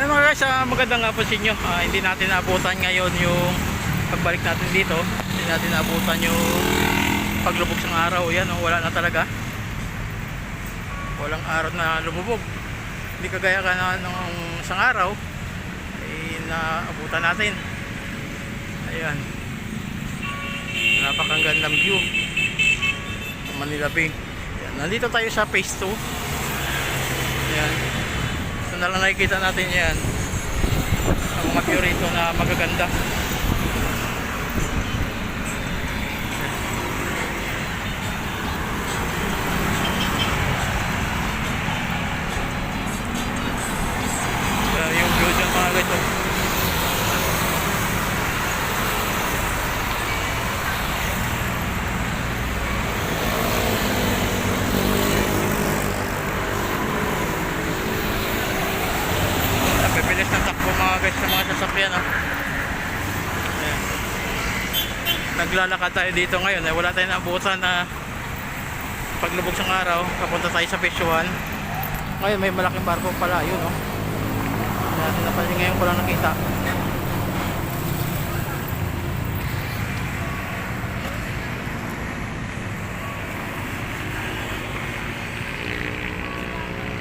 Ayun mga guys, ah, magandang po sa inyo. Ah, hindi natin naabutan ngayon yung pagbalik natin dito. Hindi natin naabutan yung paglubog ng araw. Yan, oh, wala na talaga. Walang araw na lumubog. Hindi kagaya ka na nung isang araw. Eh, naabutan natin. Ayan. Napakagandang view. Manila Bay. Ayan. Nandito tayo sa phase 2. Ayan. Nakikita natin yan. Ang mga view rito na magaganda. Ayan, yung view dyan mga guys. oh. Napipilis ng takbo mga guys mga sasakyan oh. Ayan. Naglalakad tayo dito ngayon eh, wala tayong naabutan na paglubog ng araw papunta tayo sa 1 ngayon may malaking barko pala yun oh. Hindi natin napansin ngayon ko lang nakita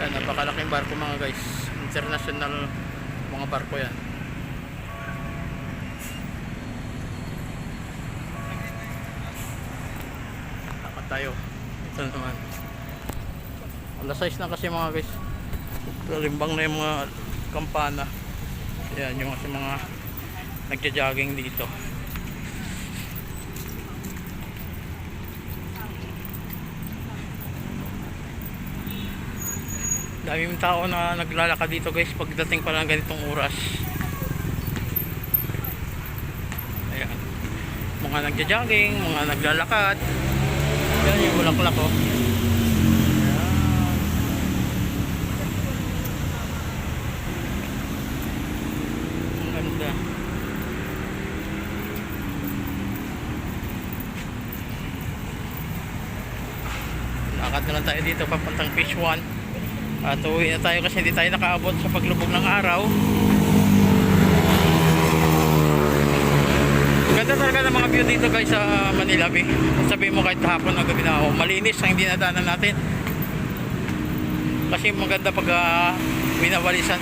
Yan, napakalaking barko mga guys. International mga barko yan. Lakad tayo. Ito naman. Alas 6 na kasi mga guys. Limbang na yung mga kampana. Yan, yung kasi mga nagja-jogging dito. daming tao na naglalakad dito guys pagdating pa lang ganitong oras ayan mga nagja-jogging mga naglalakad yan yung bulaklak oh. Ang ganda. Lakad na lang tayo dito papuntang fish 1 at uwi na tayo kasi hindi tayo nakaabot sa paglubog ng araw. Ganda talaga ng mga view dito guys sa Manila Bay. Sabihin mo kahit hapon o gabi na oh, malinis ang dinadaanan natin. Kasi maganda pag uh, winawalisan.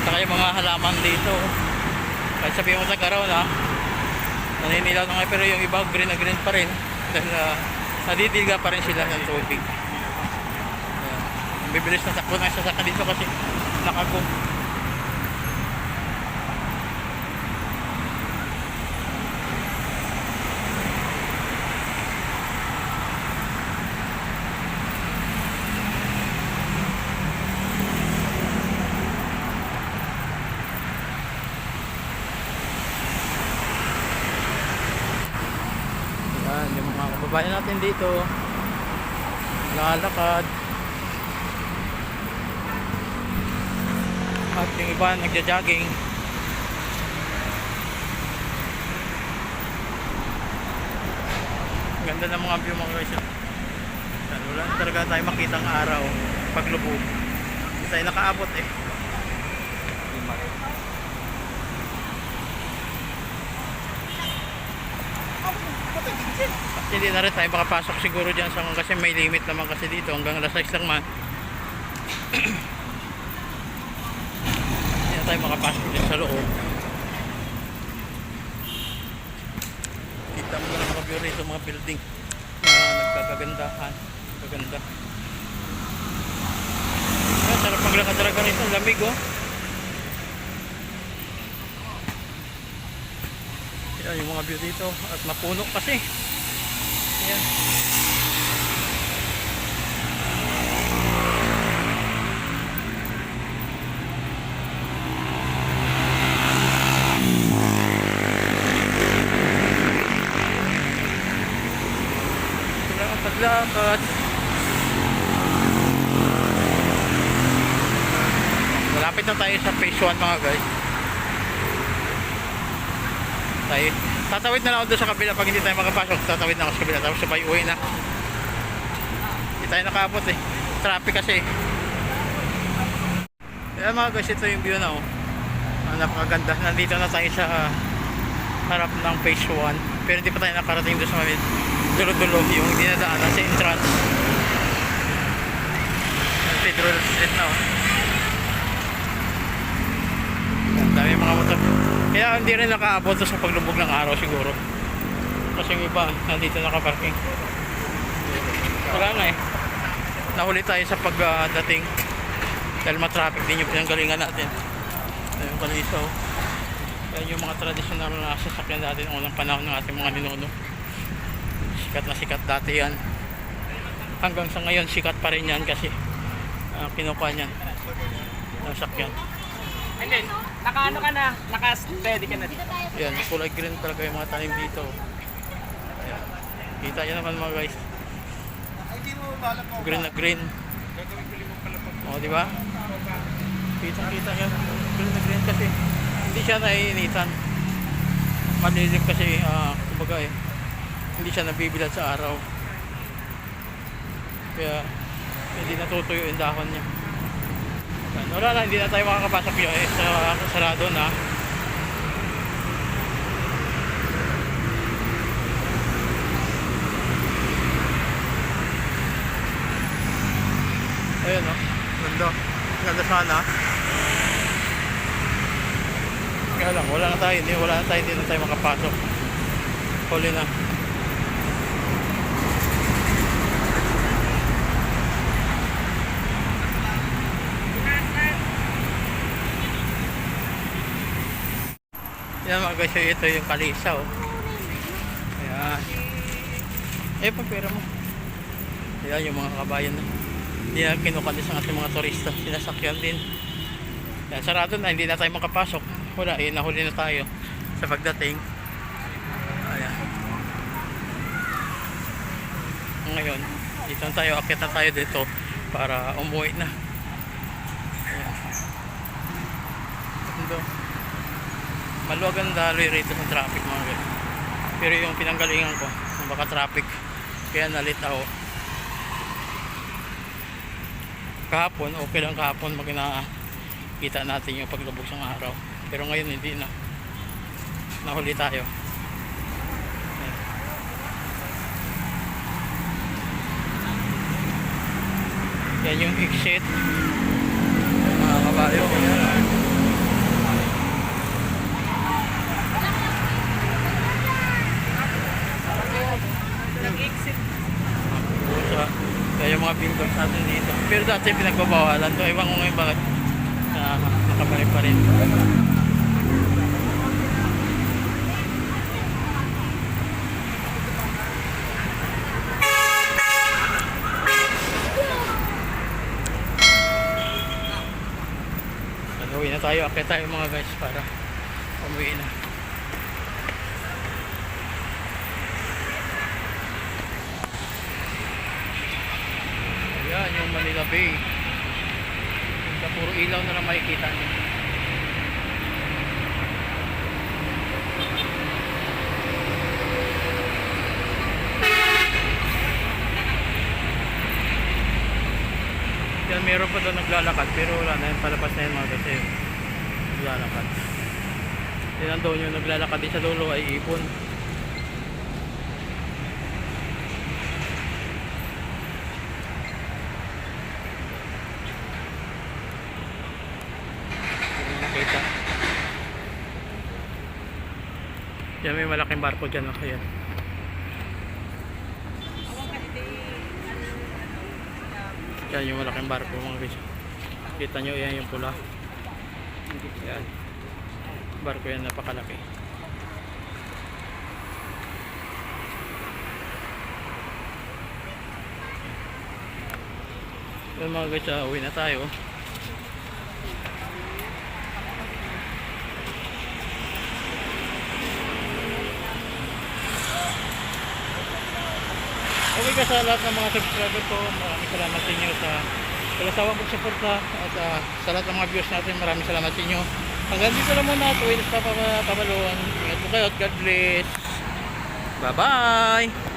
Saka yung mga halaman dito. Kahit sabihin mo sa araw na naninilaw na nga pero yung iba green na green pa rin. Dahil uh, nadidilga pa rin sila ng tubig bibilis na takbo ng sasakyan dito kasi nakago Yan, kababayan natin dito. Lalakad. At yung iba nagja-jogging. Ganda ng mga view mga Yan, wala talaga tayo makitang araw. Paglubog tayo nakaabot eh hindi na rin tayo. Makapasok siguro dyan sa kasi may limit naman kasi dito. Hanggang alas 6 lang man hindi na tayo makapasok din sa loob. Kita mo na mga view rito mga building na nagkakagandahan kaganda ah, sarap maglakad talaga rito. Lamig oh. Yan yung mga view dito. At mapuno kasi yan Wala ang paglakad. Malapit na tayo sa phase 1 mga guys. Tayo. Tatawid na lang ako doon sa kabila pag hindi tayo makapasok. Tatawid na ako sa kabila. Tapos sabay uwi na. Hindi tayo nakaabot eh. Traffic kasi. Kaya mga guys, ito yung view na oh. Ah, napakaganda. Nandito na tayo sa ah, harap ng phase 1. Pero hindi pa tayo nakarating doon sa may dulo-dulo yung dinadaanan sa entrance. Ang Pedro Street na oh. Ang dami mga motor. Kaya hindi rin nakaabot sa paglubog ng araw siguro. Kasi yung iba, nandito nakaparking. Wala nga eh. Nahuli tayo sa pagdating. dahil matraffic din yung pinanggalingan natin. Ito yung kalisaw. Yan yung mga traditional na sasakyan natin unang panahon ng ating mga ninuno. Sikat na sikat dati yan. Hanggang sa ngayon, sikat pa rin yan kasi uh, kinukuha niyan. Ang sakyan. And then, naka-ano ka na, naka-steady ka na dito. Yan, kulay green talaga yung mga tanim dito. Ayan. Kita nyo naman mga guys. Green na green. O, di ba? Kita kita yan. Green na green kasi hindi siya naiinitan. Malilim kasi, ah, kumbaga eh, hindi siya nabibilad sa araw. Kaya, hindi natutuyo yung dahon niya. Yan. Wala na, hindi na tayo makakapasok yun eh, sa sarado na. Ayun oh. Ganda. Ganda sana. Kaya lang, wala na tayo. Hindi, wala na tayo. Hindi na tayo makapasok. Huli na. Yan mga guys, ito yung kalisa oh. Ayan. Eh, pag pera mo. Ayan yung mga kabayan. Hindi na kinukalis ang ating mga turista. Sinasakyan din. Yan, sarado na. Hindi na tayo makapasok. Wala, eh, nahuli na tayo sa pagdating. Ayan. Ngayon, dito tayo. Akit na tayo dito para umuwi na. Ayan. Ito. Maluwag ang daloy rito sa traffic mga guys. Pero yung pinanggalingan ko, baka traffic. Kaya nalit ako. Kahapon, okay lang kahapon pag kita natin yung paglubog ng araw. Pero ngayon hindi na. Nahuli tayo. Yan yung exit. Mga kabayo. Ayan. Nag-exit. sa kaya yung mga billboards natin dito. Pero dati pinagbabawalan to. Ewan ko ngayon bakit na nakabalik pa rin. Ano, na tayo. Akit tayo mga guys para umuwi na. Ayan, Bay. Sa puro ilaw na lang makikita niyo. Yan, meron pa doon naglalakad pero wala na yun, palabas na yun mga kasi naglalakad. Yan doon yung naglalakad din sa dulo ay ipon. Hindi nakita. Yan may malaking barko dyan. Oh. Ayan. Yan yung malaking barko mga guys. Kita nyo yan yung pula. Yan. Barko yan napakalaki. Yan mga guys, ah, uwi na tayo. Ka sa lahat ng mga subscriber ko, maraming salamat sa inyo sa kalasawang pagsuporta at ah, sa lahat ng mga viewers natin, maraming salamat sa inyo. Hanggang dito lang muna, tuwing papabalon. Ingat po kayo at God bless. Bye-bye!